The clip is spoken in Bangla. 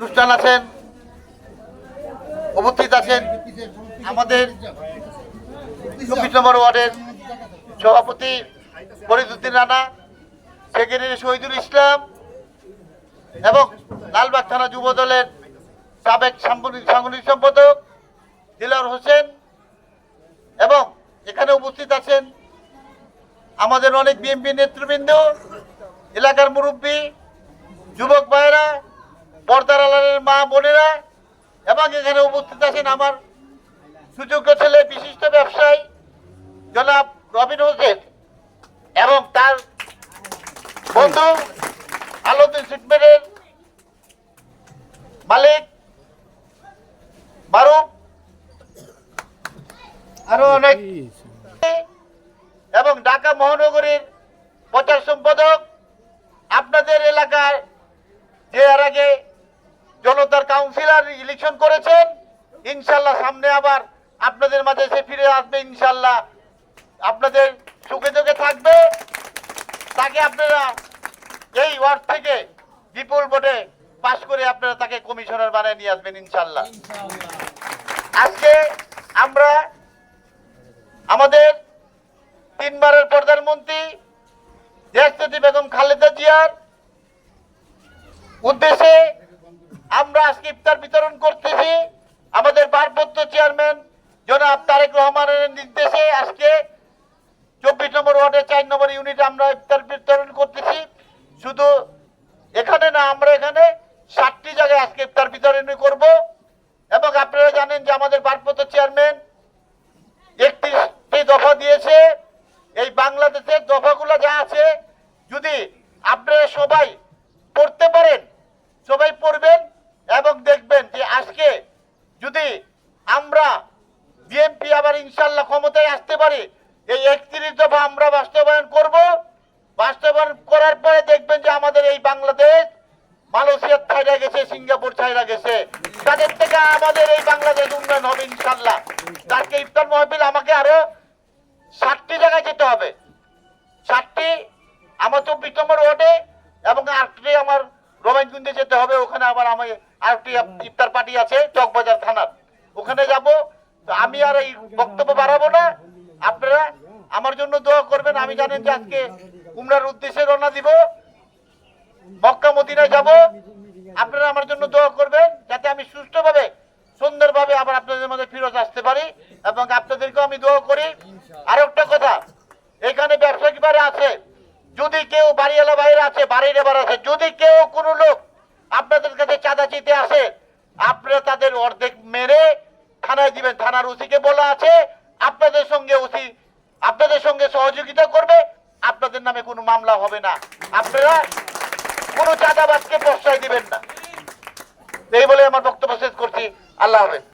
অনুষ্ঠান আছেন, উপস্থিত আছেন আমাদের চব্বিশ নম্বর ওয়ার্ডের সভাপতি ফরিদুদ্দিন রানা, সেক্রেটারি শহীদুল ইসলাম এবং লালবাগ থানা যুব দলের সাবেক সাংগঠনিক সম্পাদক দিলার হোসেন এবং এখানে উপস্থিত আছেন আমাদের অনেক বিএনপি নেতৃবৃন্দ, এলাকার মুরব্বী, যুবক ভাইয়েরা পর্দার আলারের মা বোনেরা এবং এখানে উপস্থিত আছেন আমার সুযোগ্য ছেলে, বিশিষ্ট ব্যবসায়ী জনাব রবিন হোসেন এবং তার বন্ধু আলোদিন সিটমেন্টের মালিক মারুফ। আরও অনেক এবং ঢাকা মহানগরীর প্রচার সম্পাদক আপনাদের এলাকার যে এর আগে জনতার কাউন্সিলর ইলেকশন করেছেন। ইনশাল্লাহ সামনে আবার আপনাদের মাঝে সে ফিরে আসবে ইনশাল্লাহ। আপনাদের সুখে দুঃখে থাকবে। তাকে আপনারা এই ওয়ার্ড থেকে বিপুল ভোটে পাশ করে আপনারা তাকে কমিশনার বানিয়ে নিয়ে আসবেন ইনশাল্লাহ। আজকে আমরা আমাদের তিনবারের প্রধানমন্ত্রী দেশপতি বেগম খালেদা জিয়ার উদ্দেশ্যে আমরা আজকে ইফতার বিতরণ করতেছি আমাদের ভারপ্রাপ্ত চেয়ারম্যান জনাব তারেক রহমানের নির্দেশে আজকে চব্বিশ নম্বর ওয়ার্ডের চার নম্বর ইউনিট আমরা ইফতার বিতরণ করতেছি। শুধু এখানে না, আমরা এখানে ষাটটি জায়গায় আজকে ইফতার বিতরণ করব। এবং আপনারা জানেন যে আমাদের ভারপ্রাপ্ত চেয়ারম্যান একত্রিশটি দফা দিয়েছে। এই বাংলাদেশের দফাগুলো যা আছে, যদি আপনারা সবাই পড়তে পারেন, সবাই পড়বেন এবং দেখবেন যে আজকে যদি আমরা বিএনপি আবার ইনশাল্লাহ ক্ষমতায় আসতে পারি, এই একত্রিশ দফা আমরা বাস্তবায়ন করব। বাস্তবায়ন করার পরে দেখবেন যে আমাদের এই বাংলাদেশ মালয়েশিয়ার ছাইরা গেছে, সিঙ্গাপুর ছাইরা গেছে। তাদের থেকে আমাদের এই বাংলাদেশ উন্নয়ন হবে ইনশাল্লাহ। তাকে ইফতার মহফিল আমাকে আরও ষাটটি জায়গায় যেতে হবে। ষাটটি, আমার চব্বিশ নম্বর ওয়ার্ডে এবং আটটি আমার রোমাইনকুন্দে যেতে হবে। ওখানে আবার আরেকটি ইফতার পার্টি আছে, চকবাজার থানার। ওখানে যাব। আমি আর এই বক্তব্য বাড়াবো না। আপনারা আমার জন্য দোয়া করবেন। আমি জানেন যে আজকে কুমড়ার উদ্দেশ্যে রওনা দিব। মক্কা মদিনায় যাব। আপনারা আমার জন্য দোয়া করবেন, যাতে আমি সুষ্ঠুভাবে, সুন্দরভাবে আবার আপনাদের মধ্যে ফিরত আসতে পারি এবং আপনাদেরকেও আমি দোয়া করি। আর একটা কথা, এখানে ব্যবসায়িক বাড়ি আছে। যদি কেউ বাড়িওয়ালা বাইরে আছে, বাড়ির এবার আছে। যদি কেউ কোনো লোক চাঁদা চিতে আসে আপনারা তাদের অর্ধেক মেরে থানায় দিবেন। থানার ওসিকে বলা আছে, আপনাদের সঙ্গে ওসি আপনাদের সঙ্গে সহযোগিতা করবে, আপনাদের নামে কোনো মামলা হবে না। আপনারা কোনো চাঁদাবাজকে প্রশ্রয় দিবেন না। এই বলে আমার বক্তব্য শেষ করছি। আল্লাহ হাফেজ।